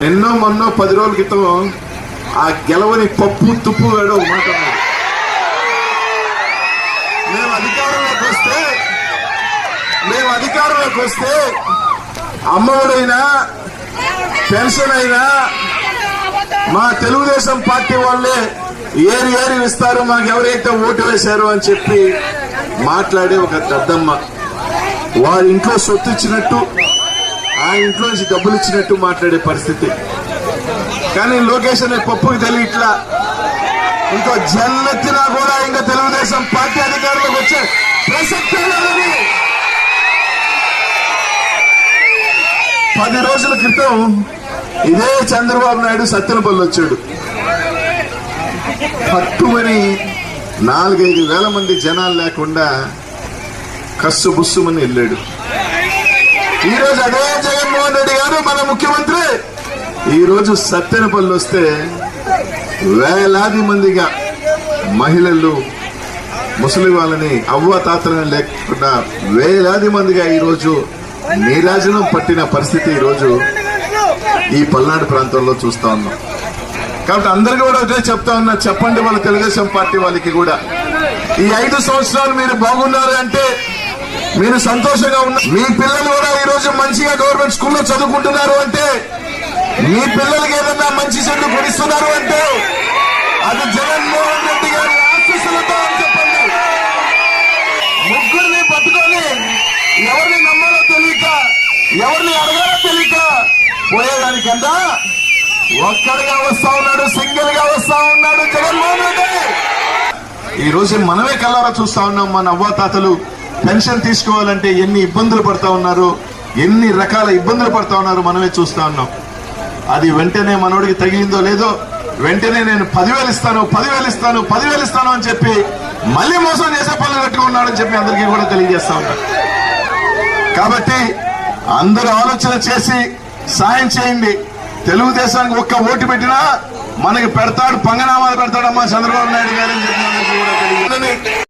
ఎన్నో మొన్నో పది రోజుల క్రితం ఆ గెలవని పప్పు తుప్పు వేడు మాట మేము అధికారంలోకి వస్తే మేము అధికారంలోకి వస్తే అమ్మఒడైనా పెన్షన్ అయినా మా తెలుగుదేశం పార్టీ వాళ్ళే ఏరి ఏరి ఇస్తారు మాకు ఎవరైతే ఓటు వేశారు అని చెప్పి మాట్లాడే ఒక పెద్దమ్మ. వారి ఇంట్లో సొత్తు ఇచ్చినట్టు ఆ ఇంట్లో నుంచి డబ్బులు ఇచ్చినట్టు మాట్లాడే పరిస్థితి. కానీ లోకేష్ అనే పప్పుకి తెలియ ఇట్లా ఇంకో జల్లెత్తినా కూడా ఇంకా తెలుగుదేశం పార్టీ అధికారులకు వచ్చే ప్రసక్తే లేదని పది రోజుల క్రితం ఇదే చంద్రబాబు నాయుడు సత్యనపల్లి వచ్చాడు. పట్టుమని నాలుగైదు వేల మంది జనాలు లేకుండా కస్సు బుస్సుమని వెళ్ళాడు. ఈ రోజు అదే జగన్మోహన్ రెడ్డి గారు మన ముఖ్యమంత్రి. ఈ రోజు సత్తెనపల్లి వస్తే వేలాది మందిగా మహిళలు ముసలి వాళ్ళని అవ్వ తాతలని లేకుండా వేలాది మందిగా ఈ రోజు నీరాజనం పట్టిన పరిస్థితి ఈరోజు ఈ పల్నాడు ప్రాంతంలో చూస్తా ఉన్నాం. కాబట్టి అందరికీ కూడా అదే చెప్తా ఉన్నా. చెప్పండి వాళ్ళ తెలుగుదేశం పార్టీ వాళ్ళకి కూడా. ఈ ఐదు సంవత్సరాలు మీరు బాగున్నారు అంటే మీరు సంతోషంగా ఉన్నారు మీ పిల్లలు కూడా ఈ రోజు మంచిగా గవర్నమెంట్ స్కూల్లో చదువుకుంటున్నారు అంటే మీ పిల్లలకి ఏదన్నా మంచి చెడు కురిస్తున్నారు అంటే అది జగన్మోహన్ రెడ్డి గారి ఆశీస్సులతో అని చెప్పండి. ముగ్గురిని పట్టుకొని ఎవరిని నమ్మాలో తెలియక ఎవరిని అడగాలో తెలియక పోయేదానికన్నా ఒక్కడిగా వస్తా ఉన్నాడు సింగిల్గా వస్తా ఉన్నాడు జగన్మోహన్ రెడ్డి. ఈ రోజు మనమే కల్లారా చూస్తా ఉన్నాం మన అవ్వాతాతలు పెన్షన్ తీసుకోవాలంటే ఎన్ని ఇబ్బందులు పడతా ఉన్నారు? ఎన్ని రకాల ఇబ్బందులు పడతా ఉన్నారు? మనమే చూస్తా ఉన్నాం. అది వెంటనే మనోడికి తగిలిందో లేదో వెంటనే నేను పదివేలు ఇస్తాను పదివేలు ఇస్తాను పదివేలు ఇస్తాను అని చెప్పి మళ్ళీ మోసం చేసే పనులు కట్టుకున్నాడని చెప్పి అందరికీ కూడా తెలియజేస్తా ఉన్నాను కాబట్టి అందరూ ఆలోచన చేసి సాయం చేయండి. తెలుగుదేశానికి ఒక్క ఓటు పెట్టినా మనకి పెడతాడు పంగనామాలు పెడతాడమ్మా చంద్రబాబు నాయుడు గారు అని చెప్పి కూడా తెలియదు